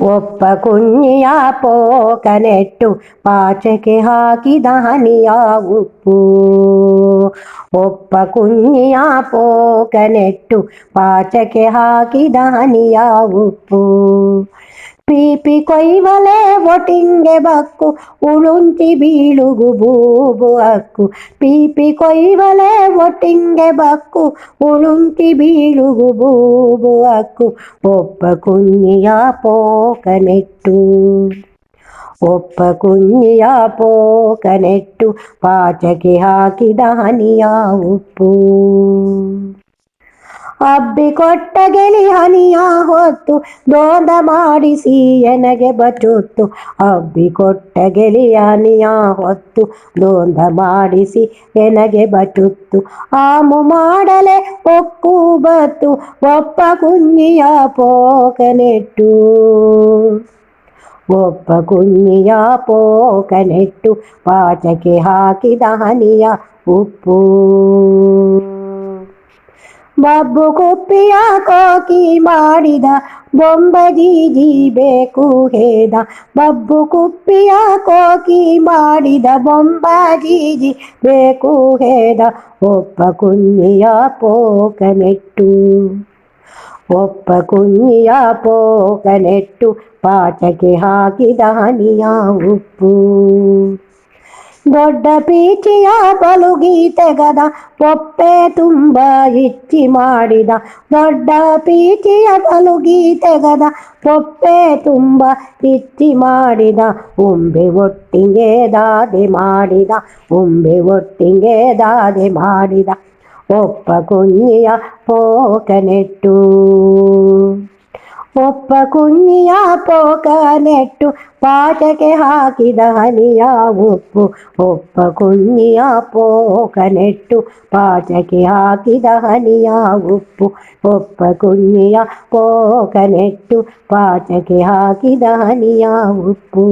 ಒಪ್ಪ ಕುಣ್ಣಿಯ ಪೋಕನೆಟ್ಟು ಪಾಚಕೆ ಹಾಕಿದ ಹನಿಯ ಉಪ್ಪು ಒಪ್ಪ ಕುಣ್ಣಿಯ ಪೋಕನೆಟ್ಟು ಪಾಚಕೆ ಹಾಕಿದ ಹನಿಯ ಉಪ್ಪು ಪೀಪಿ ಕೊಯ್ವಲೆ ಒಟಿಂಗೆ ಬಕ್ಕು ಉಳುಂತಿ ಬೀಳುಗು ಬೂಬು ಅಕ್ಕು ಪೀಪಿ ಕೊಯ್ವಲೆ ಒಟಿಂಗೆ ಬಕ್ಕು ಉಳುಂತಿ ಬೀಳುಗು ಬೂಬು ಅಕ್ಕು ಒಬ್ಬ ಕುಂಜಿಯ പോകനെട്ടു ಒಬ್ಬ ಕುಂಜಿಯ ಪೋಕನೆಟ್ಟು ಪಾಚಗೆ ಹಾಕಿದ ಹನಿಯ ಉಪ್ಪು ಅಬ್ಬಿಕೊಟ್ಟ ಗೆಲಿ ಹನಿಯ ಹೊತ್ತು ದೋಂದ ಮಾಡಿಸಿ ಎನಗೆ ಬಚುತ್ತು ಕೊಟ್ಟ ಗೆಳೆಯಾನಿಯ ಹೊತ್ತು ದೋಂದ ಮಾಡಿಸಿ ಎನಗೆ ಬಚುತ್ತು ಆಮು ಮಾಡಲೆ ಒಕ್ಕು ಬತ್ತು, ಒಪ್ಪ ಕುಂಜಿಯ ಪೋಕನೆಟ್ಟು. ಒಪ್ಪ ಕುಂಜಿಯ ಪೋಕನೆಟ್ಟು ಪಾಚಕ್ಕೆ ಹಾಕಿದ ಹನಿಯ ಉಪ್ಪು. ಬಬ್ಬು ಕುಪ್ಪಿಯ ಕೋಕಿ ಮಾಡಿದ ಬೊಂಬದೀದಿ ಬೇಕು ಹೇದ. ಬಬ್ಬು ಕುಪ್ಪಿಯ ಕೋಕಿ ಮಾಡಿದ ಬೊಂಬದೀದಿ ಬೇಕು ಹೇದ. ಒಬ್ಬ ಕುಂಜಿಯ ಪೋಕನೆಟ್ಟು ಒಪ್ಪ ಕುಂಜಿಯ ಪೋಕನೆಟ್ಟು ಪಾಚಕ್ಕೆ ಹಾಕಿದ ಹನಿಯ ಉಪ್ಪು. ದೊಡ್ಡ ಪೀಚಿಯ ಬಲುಗಿ ತೆಗದ ಪೊಪ್ಪೆ ತುಂಬ ಇಚ್ಚಿ ಮಾಡಿದ. ದೊಡ್ಡ ಪೀಚಿಯ ಬಲುಗಿ ತೆಗದ ಪೊಪ್ಪೆ ತುಂಬ ಇಚ್ಚಿ ಮಾಡಿದ. ಉಂಬೆ ಒಟ್ಟಿಗೆ ದಾದೆ ಮಾಡಿದ, ಉಂಬೆ ಒಟ್ಟಿಗೆ ದಾದೆ ಮಾಡಿದ. ಒಪ್ಪ ಕುഞ്ഞಿಯ ಪೋಕನೆಟ್ಟು. ಒಪ್ಪ ಕುಂಜಿಯ ಪೋಕನೆಟ್ಟು ಪಾಠಕ್ಕೆ ಹಾಕಿದ ಹನಿಯ ಉಪ್ಪು ಒಪ್ಪ ಕುಂಜಿಯ ಪೋಕನೆಟ್ಟು ಪಾಠಕ್ಕೆ ಹಾಕಿದ ಹನಿಯ ಉಪ್ಪು ಒಪ್ಪ ಕುಂಜಿಯ ಪೋಕನೆಟ್ಟು ಪಾಠಕ್ಕೆ ಹಾಕಿದ ಹನಿಯ ಉಪ್ಪು